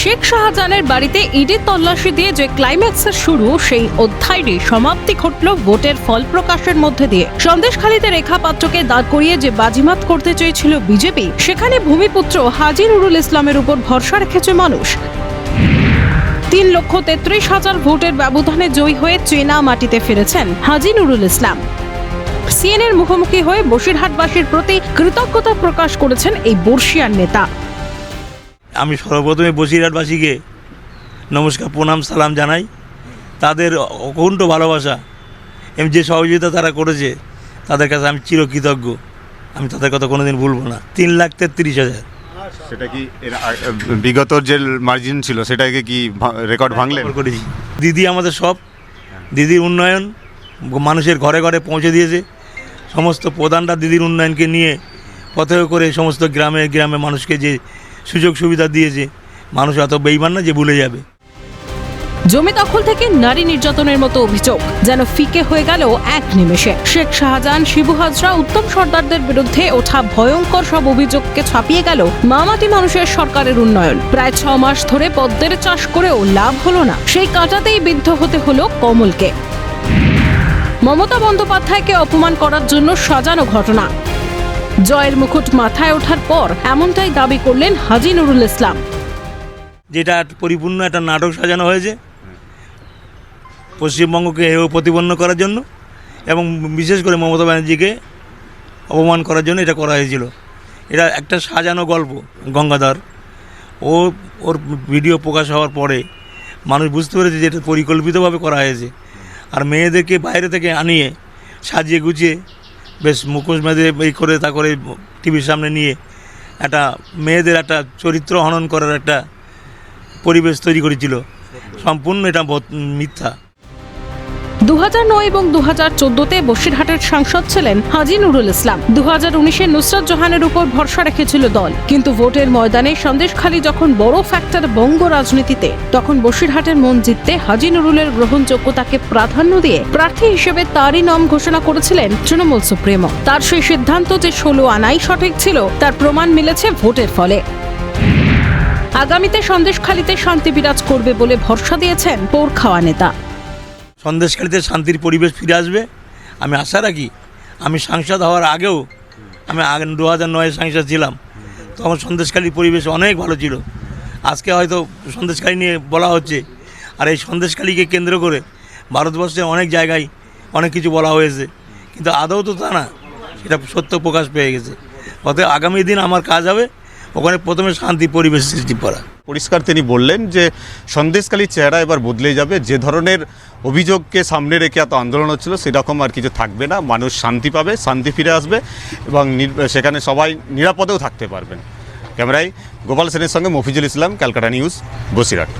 শেখ শাহজাহানের বাড়িতে ইডির তল্লাশি দিয়ে যে ক্লাইম্যাক্সের শুরু, সেই অধ্যায়টি সমাপ্তি ঘটল ভোটের ফল প্রকাশের মধ্যে দিয়ে। সন্দেশখালীতে রেখা পাত্রকে দাঁড় করিয়ে যে বাজিমাত করতে চেয়েছিল বিজেপি, সেখানে ভূমিপুত্র হাজি নুরুল ইসলামের উপর ভরসা রেখেছে মানুষ। তিন লক্ষ তেত্রিশ হাজার ভোটের ব্যবধানে জয়ী হয়ে চেনা মাটিতে ফিরেছেন হাজি নুরুল ইসলাম। সিএনএর মুখোমুখি হয়ে বসিরহাটবাসীর প্রতি কৃতজ্ঞতা প্রকাশ করেছেন এই বর্ষিয়ার নেতা। আমি সর্বপ্রথমে বসিরহাটবাসীকে নমস্কার প্রণাম সালাম জানাই। তাদের অকুণ্ঠ ভালোবাসা এবং যে সহযোগিতা তারা করেছে তাদের কাছে আমি চিরকৃতজ্ঞ। আমি তাদের কথা কোনোদিন ভুলবো না। তিন লাখ তেত্রিশ হাজার। সেটা কি বিগত যে মার্জিন ছিল সেটাকে কি রেকর্ড ভাঙলে করেছি। দিদি আমাদের সব। দিদির উন্নয়ন মানুষের ঘরে ঘরে পৌঁছে দিয়েছে। সমস্ত প্রধানরা দিদির উন্নয়নকে নিয়ে পথে করে সমস্ত গ্রামে গ্রামে মানুষকে যে সুযোগ সুবিধা দিয়েছে মানুষ অত বেইমান না যে ভুলে যাবে। জমি দখল থেকে নারী নির্যাতনের মতো অভিযোগ, যেন ফিকে হয়ে গেল এক নিমেষে। শেখ শাহজাহান, শিবু হাজরা, উত্তম সর্দারদের বিরুদ্ধে ওঠা ভয়ঙ্কর সব অভিযোগকে ছাপিয়ে গেল মামাটি মানুষের সরকারের উন্নয়ন। প্রায় ছ মাস ধরে পদ্মের চাষ করেও লাভ হলো না। সেই কাঁটাতেই বিদ্ধ হতে হলো কমলকে। মমতা বন্দ্যোপাধ্যায়কে অপমান করার জন্য সাজানো ঘটনা। জয়ের মুকুট মাথায় ওঠার পর এমনটাই দাবি করলেন হাজি নুরুল ইসলাম। যেটা পরিপূর্ণ একটা নাটক সাজানো হয়েছে পশ্চিমবঙ্গকে প্রতিপন্ন করার জন্য এবং বিশেষ করে মমতা ব্যানার্জিকে অপমান করার জন্য এটা করা হয়েছিল। এটা একটা সাজানো গল্প, গঙ্গাধর। ও, ওর ভিডিও প্রকাশ হওয়ার পরে মানুষ বুঝতে পেরেছে যে এটা পরিকল্পিতভাবে করা হয়েছে। আর মেয়েদেরকে বাইরে থেকে আনিয়ে সাজিয়ে গুছিয়ে বেশ মুখোশ মেঁধে এই করে তা করে টিভির সামনে নিয়ে একটা মেয়েদের একটা চরিত্র হনন করার একটা পরিবেশ তৈরি করেছিল। সম্পূর্ণ এটা মিথ্যা। দু এবং দু হাজার চোদ্দতে বসিরহাটের সাংসদ ছিলেন হাজি নুরুল ইসলাম। দু হাজার উনিশে নুসরাত জাহানের উপর ভরসা রেখেছিল দল। কিন্তু ভোটের ময়দানে সন্দেশখালী যখন বড় ফ্যাক্টর বঙ্গ রাজনীতিতে, তখন বসিরহাটের মন জিততে হাজি নুরুলের গ্রহণযোগ্যতাকে প্রাধান্য দিয়ে প্রার্থী হিসেবে তারই নাম ঘোষণা করেছিলেন তৃণমূল সুপ্রিমো। তার সেই সিদ্ধান্ত যে ষোলো আনাই সঠিক ছিল, তার প্রমাণ মিলেছে ভোটের ফলে। আগামীতে সন্দেশখালীতে শান্তি বিরাজ করবে বলে ভরসা দিয়েছেন পৌর খাওয়া নেতা। সন্দেশকারীতে শান্তির পরিবেশ ফিরে আসবে। আমি আশা রাখি, আমি সাংসদ হওয়ার আগেও আমি আগে দু হাজার নয় সাংসদ ছিলাম। তখন সন্দেশকালীর পরিবেশ অনেক ভালো ছিল। আজকে হয়তো সন্দেশকালী নিয়ে বলা হচ্ছে। আর এই সন্দেশকালীকে কেন্দ্র করে ভারতবর্ষে অনেক জায়গায় অনেক কিছু বলা হয়েছে। কিন্তু আদৌ তো তা না, সেটা সত্য প্রকাশ পেয়ে গেছে। অতএব আগামী দিন আমার কাজ হবে ওখানে প্রথমে শান্তি পরিবেশ সৃষ্টি করা। পরিষ্কার তিনি বললেন যে সন্দেশকালীর চেহারা এবার বদলে যাবে। যে ধরনের অভিযোগকে সামনে রেখে এত আন্দোলন হচ্ছিল, সেরকম আর কিছু থাকবে না। মানুষ শান্তি পাবে, শান্তি ফিরে আসবে এবং সেখানে সবাই নিরাপদেও থাকতে পারবেন। ক্যামেরায় গোপাল সেনের সঙ্গে মফিজুল ইসলাম, ক্যালকাটা নিউজ, বসিরহাট।